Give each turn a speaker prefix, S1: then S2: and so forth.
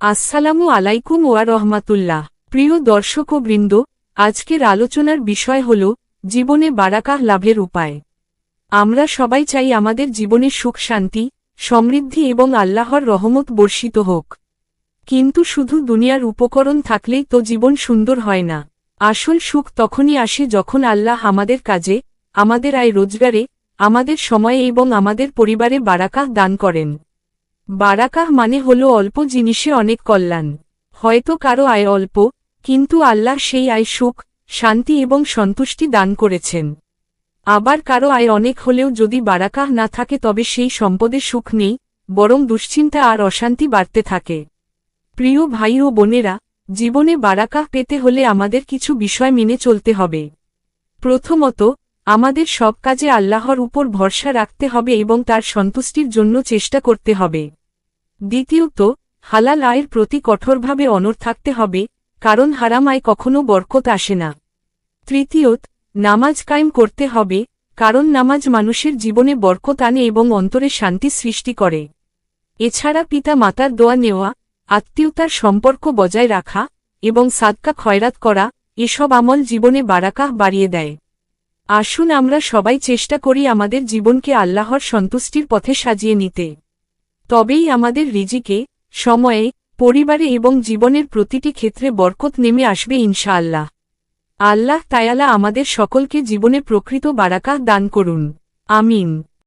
S1: আসসালামু আলাইকুম ওয়া রহমাতুল্লাহ। প্রিয় দর্শক ও বৃন্দ, আজকের আলোচনার বিষয় হল, জীবনে বারাকাহ লাভের উপায়। আমরা সবাই চাই আমাদের জীবনে সুখ, শান্তি, সমৃদ্ধি এবং আল্লাহর রহমত বর্ষিত হোক। কিন্তু শুধু দুনিয়ার উপকরণ থাকলেই তো জীবন সুন্দর হয় না। আসল সুখ তখনই আসে যখন আল্লাহ আমাদের কাজে, আমাদের আয় রোজগারে, আমাদের সময়ে এবং আমাদের পরিবারে বারাকাহ দান করেন। বারাকাহ মানে হল অল্প জিনিসে অনেক কল্যাণ। হয়তো কারও আয় অল্প, কিন্তু আল্লাহ সেই আয় সুখ, শান্তি এবং সন্তুষ্টি দান করেছেন। আবার কারও আয় অনেক হলেও যদি বারাকাহ না থাকে তবে সেই সম্পদে সুখ নেই, বরং দুশ্চিন্তা আর অশান্তি বাড়তে থাকে। প্রিয় ভাই ও বোনেরা, জীবনে বারাকাহ পেতে হলে আমাদের কিছু বিষয় মেনে চলতে হবে। প্রথমত আমাদের সব কাজে আল্লাহর উপর ভরসা রাখতে হবে এবং তার সন্তুষ্টির জন্য চেষ্টা করতে হবে। দ্বিতীয়ত, হালাল আয়ের প্রতি কঠোরভাবে অনর থাকতে হবে, কারণ হারাম আয় কখনো বরকত আসে না। তৃতীয়ত, নামাজ কায়েম করতে হবে, কারণ নামাজ মানুষের জীবনে বরকত আনে এবং অন্তরে শান্তি সৃষ্টি করে। এছাড়া পিতা মাতার দোয়া নেওয়া, আত্মীয়তার সম্পর্ক বজায় রাখা এবং সাদকা খয়রাত করা, এসব আমল জীবনে বারাকাহ বাড়িয়ে দেয়। আসুন আমরা সবাই চেষ্টা করি আমাদের জীবনকে আল্লাহর সন্তুষ্টির পথে সাজিয়ে নিতে। তবেই আমাদের রিজিকে, সময়ে, পরিবারে এবং জীবনের প্রতিটি ক্ষেত্রে বরকত নেমে আসবে ইনশাআল্লাহ। আল্লাহ তায়ালা আমাদের সকলকে জীবনে প্রকৃত বারাকা দান করুন। আমিন।